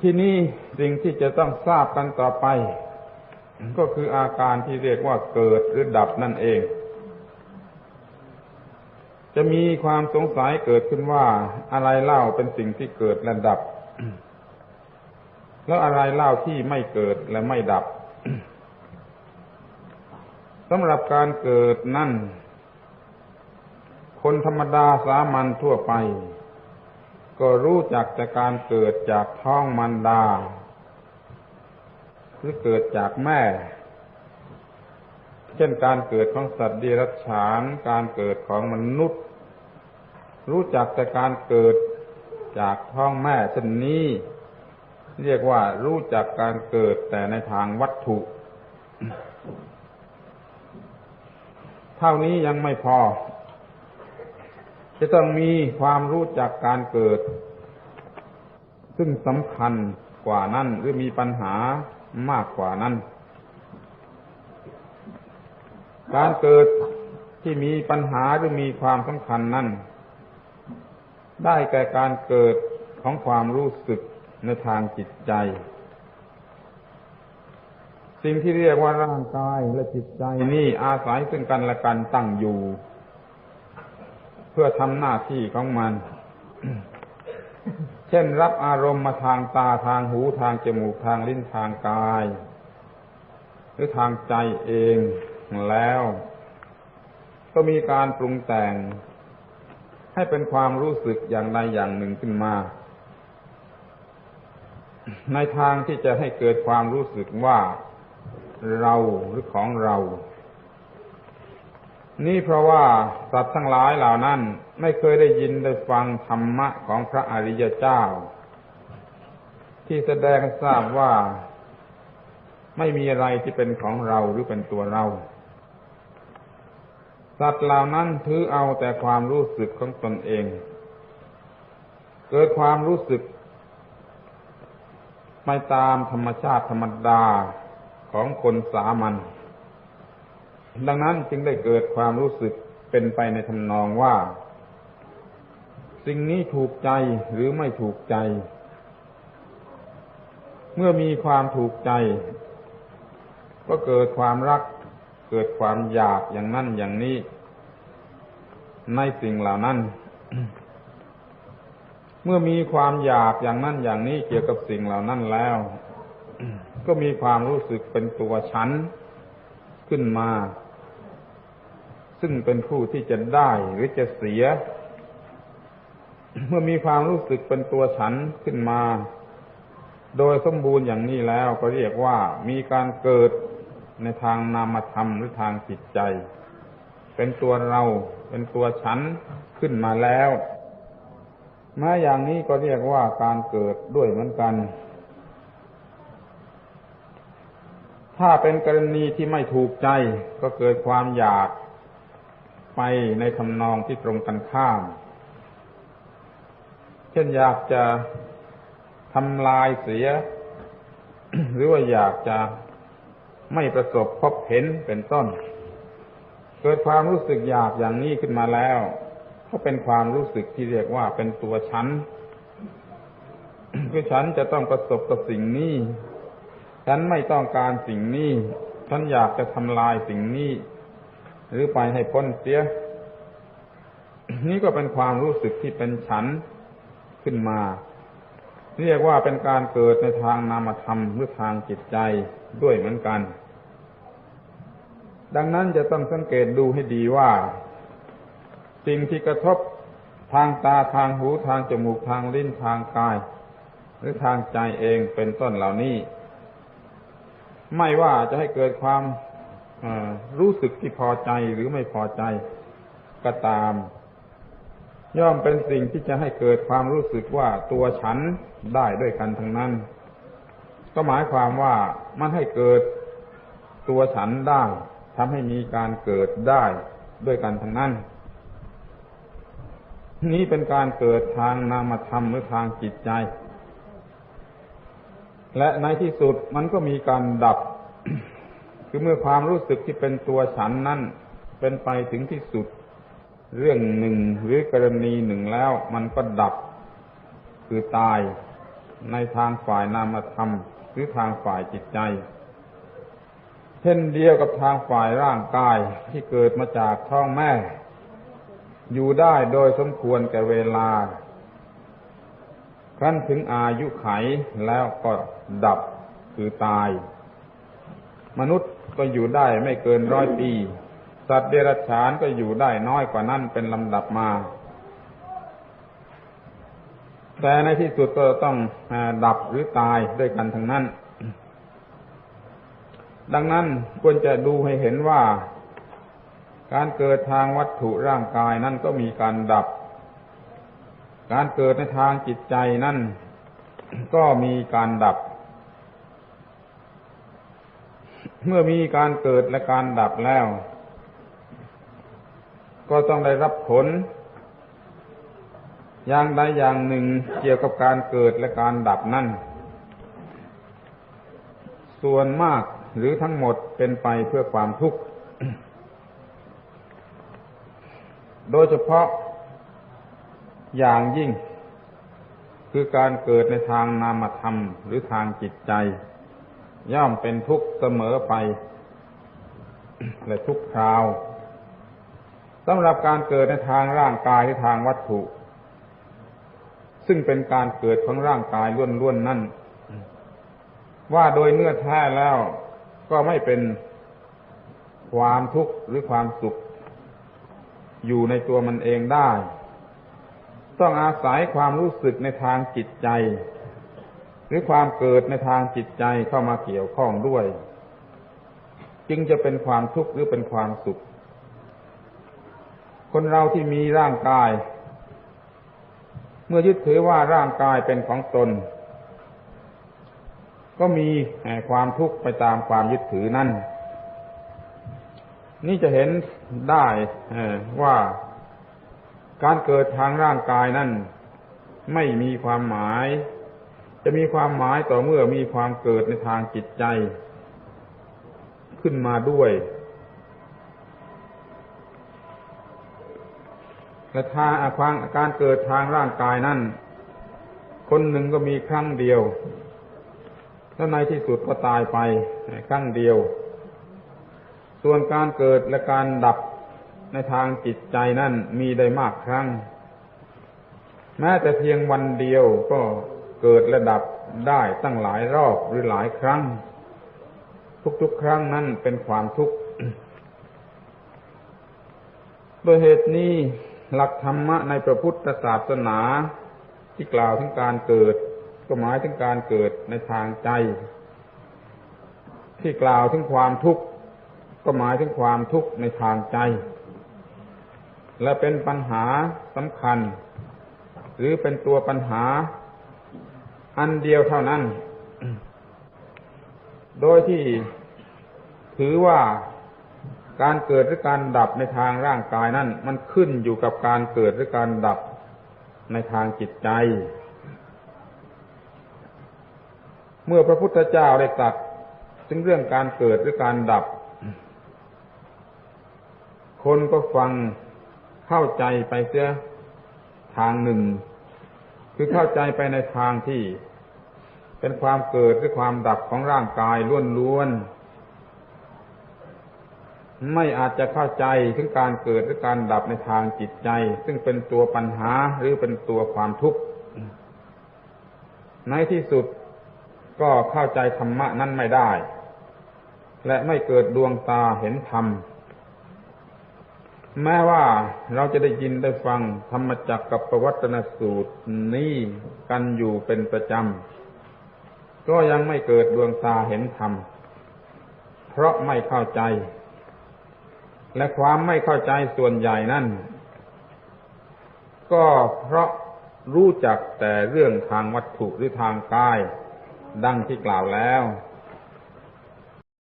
ที่นี่สิ่งที่จะต้องทราบกันต่อไป ก็คืออาการที่เรียกว่าเกิดหรือดับนั่นเอง จะมีความสงสัยเกิดขึ้นว่าอะไรเล่าเป็นสิ่งที่เกิดและดับ แล้วอะไรเล่าที่ไม่เกิดและไม่ดับสำหรับการเกิดนั่น คนธรรมดาสามัญทั่วไป ก็รู้จักแต่การเกิดจากท้องมันดา หรือเกิดจากแม่ เช่นการเกิดของสัตว์เดรัจฉาน การเกิดของมนุษย์ รู้จักแต่การเกิดจากท้องแม่เช่นนี้ เรียกว่ารู้จักการเกิดแต่ในทางวัตถุ เท่านี้ยังไม่พอ จะต้องมีความรู้จักการเกิด ซึ่งสำคัญกว่านั้นหรือมีปัญหามากกว่านั้น การเกิดที่มีปัญหาหรือมีความสำคัญนั้น ได้แก่การเกิดของความรู้สึกในทางจิตใจ สิ่งที่เรียกว่าร่างกายและจิตใจนี่อาศัยซึ่งกันและกันตั้งอยู่ พื่อทำหน้าที่ของมัน เช่นรับอารมณ์มาทางตาทางหูทางจมูกทางลิ้นทางกาย หรือทางใจเองแล้ว ก็มีการปรุงแต่ง ให้เป็นความรู้สึกอย่างใดอย่างหนึ่งขึ้นมา ในทางที่จะให้เกิดความรู้สึกว่าเราหรือของเรา นี่เพราะว่าสัตว์ทั้งหลายเหล่านั้นไม่เคยได้ยินได้ฟังธรรมะของพระอริยเจ้า ที่แสดงทราบว่าไม่มีอะไรที่เป็นของเราหรือเป็นตัวเรา สัตว์เหล่านั้นถือเอาแต่ความรู้สึกของตนเอง เกิดความรู้สึกไม่ตามธรรมชาติธรรมดาของคนสามัญ ดังนั้นจึงได้เกิดความรู้สึกเป็นไปในทำนองว่า สิ่งนี้ถูกใจหรือไม่ถูกใจ เมื่อมีความถูกใจ ก็เกิดความรัก เกิดความอยากอย่างนั้นอย่างนี้ ในสิ่งเหล่านั้น เมื่อมีความอยากอย่างนั้นอย่างนี้เกี่ยวกับสิ่งเหล่านั้นแล้ว ก็มีความรู้สึกเป็นตัวฉัน ขึ้นมา ซึ่งเป็นผู้ที่จะได้หรือจะเสีย เมื่อมีความรู้สึกเป็นตัวฉันขึ้นมา โดยสมบูรณ์อย่างนี้แล้วก็เรียกว่ามีการเกิดในทางนามธรรมหรือทางจิตใจ เป็นตัวเราเป็นตัวฉันขึ้นมาแล้วแม้อย่างนี้ก็เรียกว่าการเกิดด้วยเหมือนกัน ถ้าเป็นกรณีที่ไม่ถูกใจก็เกิดความอยากไปในทำนองที่ตรงกันข้าม เช่นอยากจะทำลายเสีย หรือว่าอยากจะไม่ประสบพบเห็นเป็นต้น เกิดความรู้สึกอยากอย่างนี้ขึ้นมาแล้วก็เป็นความรู้สึกที่เรียกว่าเป็นตัวฉันคือฉันจะต้องประสบกับสิ่งนี้ ฉันไม่ต้องการสิ่งนี้ ฉันอยากจะทำลายสิ่งนี้ หรือไปให้พ้นเสีย นี่ก็เป็นความรู้สึกที่เป็นฉันขึ้นมา เรียกว่าเป็นการเกิดในทางนามธรรมหรือทางจิตใจด้วยเหมือนกัน ดังนั้นจะต้องสังเกตดูให้ดีว่า สิ่งที่กระทบทางตาทางหูทางจมูกทางลิ้นทางกาย หรือทางใจเองเป็นต้นเหล่านี้ ไม่ว่าจะให้เกิดความรู้สึกที่พอใจหรือไม่พอใจก็ตาม ย่อมเป็นสิ่งที่จะให้เกิดความรู้สึกว่าตัวฉันได้ด้วยกันทั้งนั้น ก็หมายความว่ามันให้เกิดตัวฉันได้ทำให้มีการเกิดได้ด้วยกันทั้งนั้น นี้เป็นการเกิดทางนามธรรมหรือทางจิตใจ และในที่สุดมันก็มีการดับ คือเมื่อความรู้สึกที่เป็นตัวฉันนั้นเป็นไปถึงที่สุด เรื่องหนึ่งหรือกรณีหนึ่งแล้ว มันก็ดับ คือตายในทางฝ่ายนามธรรม หรือทางฝ่ายจิตใจ เช่นเดียวกับทางฝ่ายร่างกายที่เกิดมาจากท้องแม่ อยู่ได้โดยสมควรแก่เวลา ครั้นถึงอายุไขแล้วก็ดับคือตาย มนุษย์ก็อยู่ได้ไม่เกินร้อยปี สัตว์เดรัจฉานก็อยู่ได้น้อยกว่านั้นเป็นลำดับมา แต่ในที่สุดก็ต้องดับหรือตายด้วยกันทั้งนั้น ดังนั้นควรจะดูให้เห็นว่า การเกิดทางวัตถุร่างกายนั่นก็มีการดับ การเกิดในทางจิตใจนั่นก็มีการดับ เมื่อมีการเกิดและการดับแล้ว ก็ต้องได้รับผล อย่างใดอย่างหนึ่งเกี่ยวกับการเกิดและการดับนั่น ส่วนมากหรือทั้งหมดเป็นไปเพื่อความทุกข์ โดยเฉพาะ อย่างยิ่ง คือการเกิดในทางนามธรรมหรือทางจิตใจ ย่อมเป็นทุกข์เสมอไป และทุกคราวสำหรับการเกิดในทางร่างกายหรือทางวัตถุ ซึ่งเป็นการเกิดของร่างกายล้วนๆนั่น ว่าโดยเนื้อแท้แล้วก็ไม่เป็นความทุกข์หรือความสุข อยู่ในตัวมันเองได้ ต้องอาศัยความรู้สึกในทางจิตใจ หรือความเกิดในทางจิตใจเข้ามาเกี่ยวข้องด้วย จึงจะเป็นความทุกข์หรือเป็นความสุข คนเราที่มีร่างกาย เมื่อยึดถือว่าร่างกายเป็นของตน ก็มีความทุกข์ไปตามความยึดถือนั่นนี่จะเห็นได้ว่า การเกิดทางร่างกายนั่นไม่มีความหมาย จะมีความหมายต่อเมื่อมีความเกิดในทางจิตใจ ขึ้นมาด้วย และทางควาการเกิดทางร่างกายนั่น คนหนึ่งก็มีครั้งเดียวแล้วในที่สุดก็ตายไปครั้งเดียว ส่วนการเกิดและการดับ ในทางจิตใจนั่นมีได้มากครั้ง แม้แต่เพียงวันเดียวก็เกิดระดับได้ตั้งหลายรอบหรือหลายครั้ง ทุกๆครั้งนั้นเป็นความทุกข์โดยเหตุนี้หลักธรรมะในพระพุทธศาสนาที่กล่าวถึงการเกิด ก็หมายถึงการเกิดในทางใจ ที่กล่าวถึงความทุกข์ก็หมายถึงความทุกข์ในทางใจ และเป็นปัญหาสำคัญ หรือเป็นตัวปัญหา อันเดียวเท่านั้น โดยที่ถือว่าการเกิดหรือการดับในทางร่างกายนั้น มันขึ้นอยู่กับการเกิดหรือการดับในทางจิตใจ เมื่อพระพุทธเจ้าได้ตรัสถึงเรื่องการเกิดหรือการดับ คนก็ฟัง เข้าใจไปเสียทางหนึ่ง คือเข้าใจไปในทางที่ เป็นความเกิดหรือความดับของร่างกายล้วนๆไม่อาจจะเข้าใจถึงการเกิดหรือการดับในทางจิตใจ ซึ่งเป็นตัวปัญหาหรือเป็นตัวความทุกข์ในที่สุดก็เข้าใจธรรมะนั้นไม่ได้ และไม่เกิดดวงตาเห็นธรรม แม้ว่าเราจะได้ยินได้ฟังธรรมจักกับประวัตนสูตรนี้กันอยู่เป็นประจำ ก็ยังไม่เกิดดวงตาเห็นธรรม เพราะไม่เข้าใจ และความไม่เข้าใจส่วนใหญ่นั่น ก็เพราะรู้จักแต่เรื่องทางวัตถุหรือทางกาย ดังที่กล่าวแล้ว